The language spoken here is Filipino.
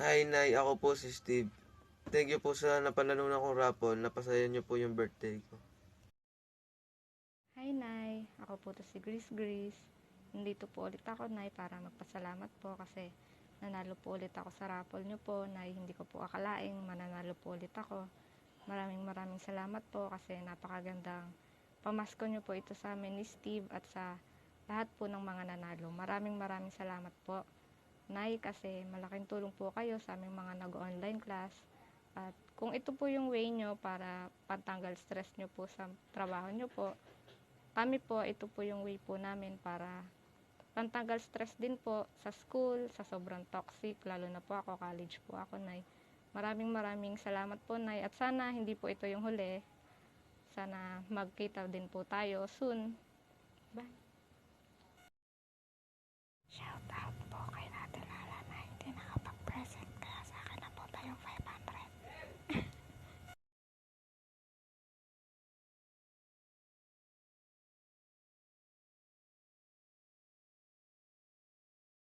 Hi, Nay. Ako po si Steve. Thank you po sa napanalunan kong raffle. Napasaya niyo po yung birthday ko. Hi, Nay. Ako po to si Grace Grace. Nandito po ulit ako, Nay, para magpasalamat po kasi nanalo po ulit ako sa raffle nyo po, Nay. Hindi ko po akalaing mananalo po ulit ako. Maraming maraming salamat po kasi napakagandang pamasko nyo po ito sa amin ni Steve at sa lahat po ng mga nanalo. Maraming maraming salamat po. Nay, kasi malaking tulong po kayo sa aming mga nag-online class. At kung ito po yung way nyo para pantanggal stress nyo po sa trabaho nyo po, kami po, ito po yung way po namin para pantanggal stress din po sa school, sa sobrang toxic, lalo na po ako, college po ako, Nay. Maraming maraming salamat po, Nay. At sana hindi po ito yung huli. Sana magkita din po tayo soon